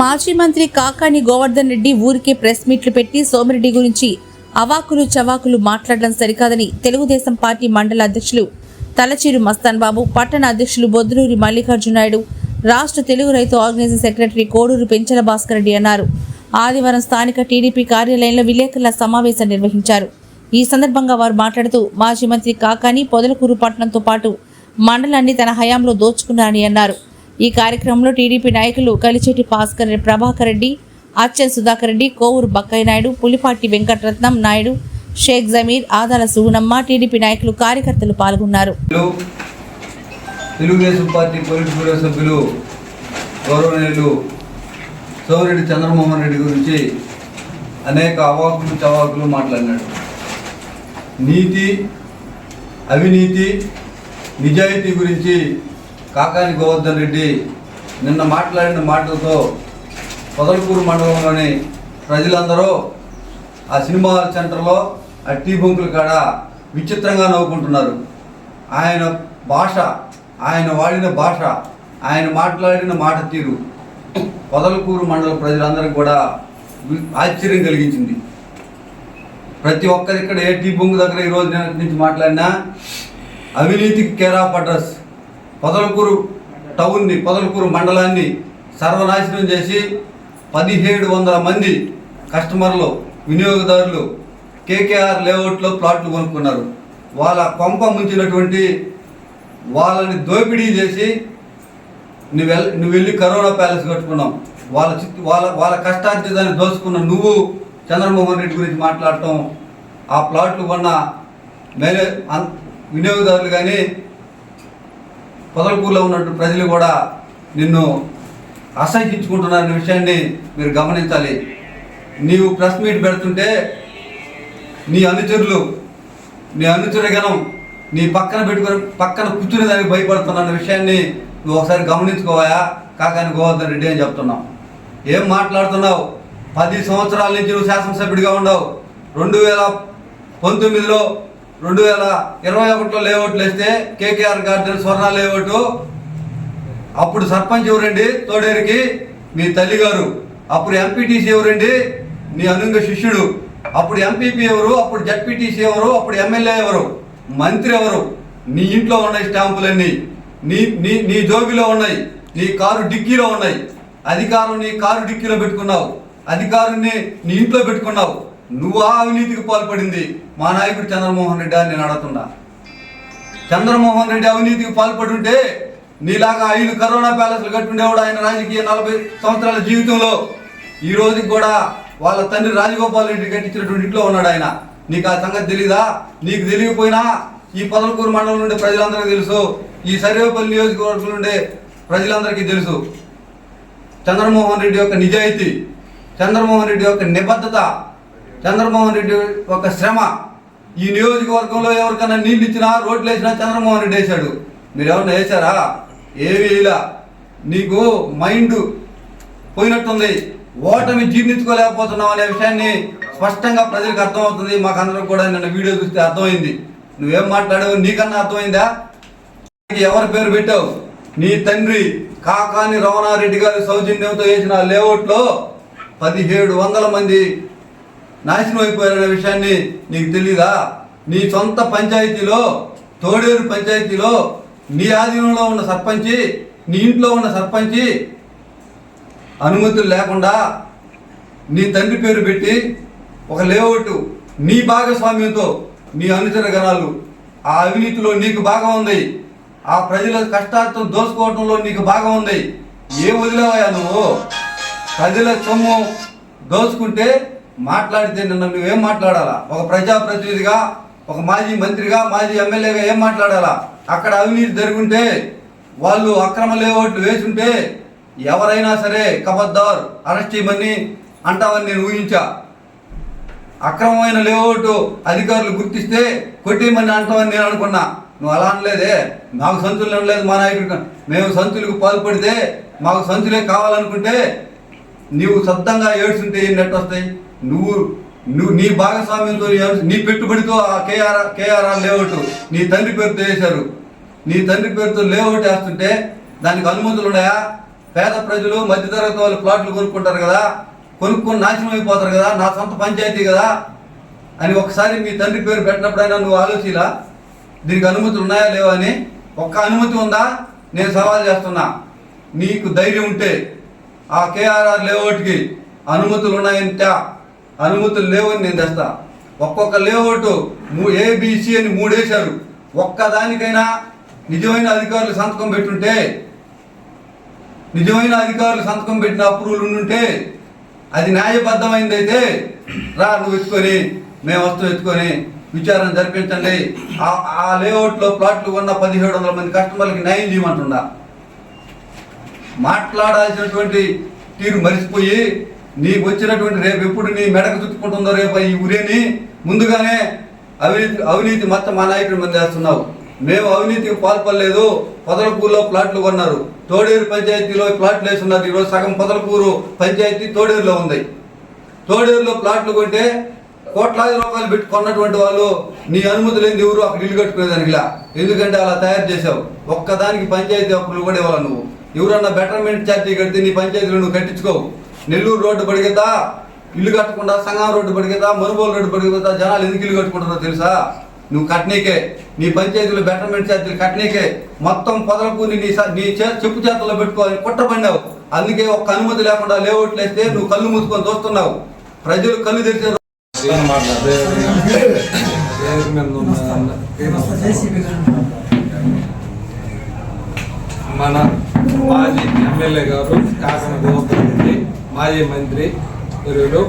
మాజీ మంత్రి కాకాని గోవర్ధన్ రెడ్డి ఊరికే ప్రెస్ మీట్లు పెట్టి సోమిరెడ్డి గురించి అవాకులు చవాకులు మాట్లాడడం సరికాదని తెలుగుదేశం పార్టీ మండల అధ్యక్షులు తలచీరు మస్తాన్ బాబు పట్టణ అధ్యక్షులు బొద్దులూరి మల్లికార్జునాయుడు రాష్ట్ర తెలుగు రైతు ఆర్గనైజేషన్ సెక్రటరీ కోడూరు పెంచల భాస్కర్ రెడ్డి అన్నారు. ఆదివారం స్థానిక టీడీపీ కార్యాలయంలో విలేకరుల సమావేశం నిర్వహించారు. ఈ సందర్భంగా వారు మాట్లాడుతూ మాజీ మంత్రి కాకాని పొదలకూరు పట్టణంతో పాటు మండలాన్ని తన హయాంలో దోచుకున్నారని అన్నారు. ఈ కార్యక్రమంలో టీడీపీ నాయకులు కలిచేటి భాస్కర్ ప్రభాకర్ రెడ్డి అచ్చన్ సుధాకర్ రెడ్డి కోవూరు బక్కయ్య నాయుడు పులిపాటి వెంకటరత్నం నాయుడు షేక్ జమీర్ ఆదాల సుగుణమ్మ టీడీపీ నాయకులు కార్యకర్తలు పాల్గొన్నారు. తెలుగుదేశం పార్టీ పోలీస్ బ్యూరో సభ్యులు గౌరవనీయులు సోమిరెడ్డి చంద్రమోహన్ రెడ్డి గురించి అనేక అవాకులు చవాకులు మాట్లాడినాడు. నీతి అవినీతి నిజాయితీ గురించి కాకాని గోవర్ధన్ రెడ్డి నిన్న మాట్లాడిన మాటలతో పొదలకూరు మండలంలోని ప్రజలందరూ ఆ సినిమా హాల్ సెంటర్లో ఆ టీ బొంకుల కాడ విచిత్రంగా నవ్వుకుంటున్నారు. ఆయన భాష ఆయన వాడిన భాష ఆయన మాట్లాడిన మాట తీరు పొదలకూరు మండల ప్రజలందరికీ కూడా ఆశ్చర్యం కలిగించింది. ప్రతి ఒక్కరి ఇక్కడ ఏ టీ బొంగు దగ్గర ఈ రోజు నిన్నటి నుంచి మాట్లాడినా అవినీతికి కేర్ ఆఫ్ అడ్రస్ పొదలకూరు టౌన్ని పొదలకూరు మండలాన్ని సర్వనాశనం చేసి పదిహేడు వందల మంది కస్టమర్లు వినియోగదారులు కేకేఆర్ లేఅవుట్లో ప్లాట్లు కొనుక్కున్నారు. వాళ్ళ కొంప ముంచినటువంటి వాళ్ళని దోపిడీ చేసి నువ్వు వెళ్ళి నువ్వు వెళ్ళి కరోనా ప్యాలెస్ కట్టుకున్నావు. వాళ్ళ చిత్తు వాళ్ళ వాళ్ళ కష్టార్జితాన్ని దోచుకున్న నువ్వు చంద్రమోహన్ రెడ్డి గురించి మాట్లాడటం ఆ ప్లాట్లు కొన్న మేలే వినియోగదారులు కానీ పొదలకూరులో ఉన్నట్టు ప్రజలు కూడా నిన్ను అసహించుకుంటున్నారనే విషయాన్ని మీరు గమనించాలి. నీవు ప్రెస్ మీట్ పెడుతుంటే నీ అనుచరులు నీ అనుచరగణం నీ పక్కన పెట్టుకొని పక్కన కూర్చునే దానికి భయపడుతున్న విషయాన్ని నువ్వు ఒకసారి గమనించుకోవాయా కాకాని గోవర్ధన్ రెడ్డి అని చెప్తున్నావు ఏం మాట్లాడుతున్నావు? పది సంవత్సరాల నుంచి నువ్వు శాసనసభ్యుడిగా ఉండవు. రెండు వేల పంతొమ్మిదిలో రెండు వేల ఇరవై ఒకటిలో లేఅవుట్లు వేస్తే కేకేఆర్ గార్డెన్ స్వర్ణ లేఅవుట్ అప్పుడు సర్పంచ్ ఎవరండి? తోడేరికి మీ తల్లిగారు. అప్పుడు ఎంపీటీసీ ఎవరండి? నీ అనుంగ శిష్యుడు. అప్పుడు ఎంపీపీ ఎవరు? అప్పుడు జడ్పీటీసీ ఎవరు? అప్పుడు ఎమ్మెల్యే ఎవరు? మంత్రి ఎవరు? నీ ఇంట్లో ఉన్నాయి స్టాంపులన్నీ. నీ నీ నీ జోబిలో ఉన్నాయి. నీ కారు డిక్కీలో ఉన్నాయి. అధికారం నీ కారు డిక్కీలో పెట్టుకున్నావు. అధికారుని నీ ఇంట్లో పెట్టుకున్నావు. నువ్వు ఆ అవినీతికి పాల్పడింది మా నాయకుడు చంద్రమోహన్ రెడ్డి అని నేను అడుగుతున్నా. చంద్రమోహన్ రెడ్డి అవినీతికి పాల్పడుంటే నీలాగా ఐదు కరోనా ప్యాలెస్లు కట్టుండేవాడు ఆయన రాజకీయ నలభై సంవత్సరాల జీవితంలో. ఈ రోజుకి కూడా వాళ్ళ తండ్రి రాజగోపాల్ రెడ్డి కట్టించినటువంటి ఇంట్లో ఉన్నాడు ఆయన. నీకు ఆ సంగతి తెలీదా? నీకు తెలియకపోయినా ఈ పదలకూరు మండలం నుండి ప్రజలందరికీ తెలుసు. ఈ సర్వేపల్లి నియోజకవర్గం నుండి ప్రజలందరికీ తెలుసు. చంద్రమోహన్ రెడ్డి యొక్క నిజాయితీ చంద్రమోహన్ రెడ్డి యొక్క నిబద్ధత చంద్రమోహన్ రెడ్డి ఒక శ్రమ. ఈ నియోజకవర్గంలో ఎవరికైనా నీళ్ళు ఇచ్చినా రోడ్లు వేసినా చంద్రమోహన్ రెడ్డి వేశాడు. మీరు ఎవరైనా వేశారా? ఏమి ఇలా. నీకు మైండ్ పోయినట్టుంది. ఓటమి జీర్ణించుకోలేకపోతున్నావు అనే విషయాన్ని స్పష్టంగా ప్రజలకు అర్థమవుతుంది. మాకు అందరం కూడా నిన్న వీడియో చూస్తే అర్థమైంది. నువ్వేం మాట్లాడావు నీకన్నా అర్థమైందా? నీకు ఎవరి పేరు పెట్టావు? నీ తండ్రి కాకాని రమణారెడ్డి గారి సౌజన్యంతో వేసిన లేఅవుట్లో పదిహేడు వందల మంది నాశనం అయిపోయారనే విషయాన్ని నీకు తెలీదా? నీ సొంత పంచాయతీలో తోడేరు పంచాయతీలో నీ ఆధీనంలో ఉన్న సర్పంచి నీ ఇంట్లో ఉన్న సర్పంచి అనుమతులు లేకుండా నీ తండ్రి పేరు పెట్టి ఒక లేఅవుట్ నీ భాగస్వామ్యంతో నీ అనుచర గణాలు ఆ అవినీతిలో నీకు భాగం ఉంది. ఆ ప్రజల కష్టార్థం దోసుకోవడంలో నీకు భాగం ఉంది. ఏ వదిలేవయ్యా నువ్వు? ప్రజల సొమ్ము దోచుకుంటే మాట్లాడితే నిన్న నువ్వేం మాట్లాడాలా? ఒక ప్రజాప్రతినిధిగా ఒక మాజీ మంత్రిగా మాజీ ఎమ్మెల్యేగా ఏం మాట్లాడాలా? అక్కడ అవినీతి జరుగుంటే వాళ్ళు అక్రమ లేఅవుట్లు వేసుంటే ఎవరైనా సరే కబద్దార్ అరెస్ట్ చేయమని అంటావని నేను ఊహించా. అక్రమమైన లేఅవుట్ అధికారులు గుర్తిస్తే కొట్టేయమని అంటామని నేను అనుకున్నా. నువ్వు అలా అనలేదే. మాకు సంతులు అనలేదు మా నాయకుడు మేము సంతులకు పాల్పడితే మాకు సంతులే కావాలనుకుంటే నీవు సొంతంగా ఏడ్చుంటే ఏం నెట్ వస్తాయి నువ్వు నువ్వు నీ భాగస్వామ్యంతో నీ- పెట్టుబడితో ఆ కేఆర్ కేఆర్ఆర్ లేఅవుట్. నీ తండ్రి పేరుతో వేశారు. నీ తండ్రి పేరుతో లేఅవుట్ వేస్తుంటే దానికి అనుమతులు ఉన్నాయా? పేద ప్రజలు మధ్యతరగతి వాళ్ళు ప్లాట్లు కొనుక్కుంటారు కదా కొనుక్కొని నాశనం అయిపోతారు కదా నా సొంత పంచాయతీ కదా అని ఒకసారి మీ తండ్రి పేరు పెట్టినప్పుడైనా నువ్వు ఆలోచిలా? దీనికి అనుమతులు ఉన్నాయా లేవా అని? ఒక్క అనుమతి ఉందా? నేను సవాల్ చేస్తున్నా. నీకు ధైర్యం ఉంటే ఆ కేఆర్ఆర్ లేఅవుట్కి అనుమతులు ఉన్నాయంట. అనుమతులు లేవని నేను తెస్తా. ఒక్కొక్క లేఅవుట్ ఏబిసి అని మూడేశారు. ఒక్కదానికైనా నిజమైన అధికారులు సంతకం పెట్టుంటే నిజమైన అధికారులు సంతకం పెట్టిన అప్రూవల్ ఉండుంటే అది న్యాయబద్ధమైందైతే రా నువ్వు ఎత్తుకొని మేము వస్తూ ఎత్తుకొని విచారణ జరిపించండి. ఆ- ఆ లేఅవుట్లో ప్లాట్లు ఉన్న పదిహేడు వందల మంది కస్టమర్లకి న్యాయం చేయమంటుండా. మాట్లాడాల్సినటువంటి తీరు మరిచిపోయి నీకు వచ్చినటువంటి రేపు ఎప్పుడు నీ మెడకు చుట్టుకుంటుందో రేపు ఈ ఉరేని ముందుగానే అవినీతి అవినీతి మొత్తం మా నాయకుడి మంది వేస్తున్నావు మేము అవినీతికి పాల్పడలేదు. పొదలకూరులో ప్లాట్లు కొన్నారు. తోడేరు పంచాయతీలో ప్లాట్లు వేస్తున్నారు. ఈరోజు సగం పొదలకూరు పంచాయతీ తోడేరులో ఉంది. తోడేరులో ప్లాట్లు కొంటే కోట్లాది రూపాయలు పెట్టి కొన్నటువంటి వాళ్ళు నీ అనుమతి లేని ఎవరు అక్కడ ఇల్లు కట్టుకునేదానికి ఇలా ఎందుకంటే అలా తయారు చేసావు ఒక్కదానికి పంచాయతీ అప్పులు కూడా ఇవ్వాలి నువ్వు? ఎవరన్నా బెటర్మెంట్ ఛార్జీ కడితే నీ పంచాయతీలో నువ్వు కట్టించుకోవు. నెల్లూరు రోడ్డు పడిగేదా ఇల్లు కట్టకుండా సంగం రోడ్డు పడిగేదా మనుబోలు రోడ్డు పడిగేదా జనాలు ఎందుకు ఇల్లు కట్టుకుంటారో తెలుసా? నువ్వు కట్నీకే నీ పంచాయతీలో బెటర్మెంట్ ఛార్జీలు కట్నీకే మొత్తం పొదలకూని నీ నీ చే- చెప్పు చేతుల్లో పెట్టుకోవాలి కుట్రపడినావు. అందుకే ఒక్క అనుమతి లేకుండా లేఅవుట్లు వేస్తే నువ్వు కళ్ళు మూసుకొని చూస్తున్నావు. ప్రజలు కళ్ళు తెరిచే ఏం మన మాజీ ఎమ్మెల్యే గారు కాకన దేవస్థానం మాజీ మంత్రి గురువులు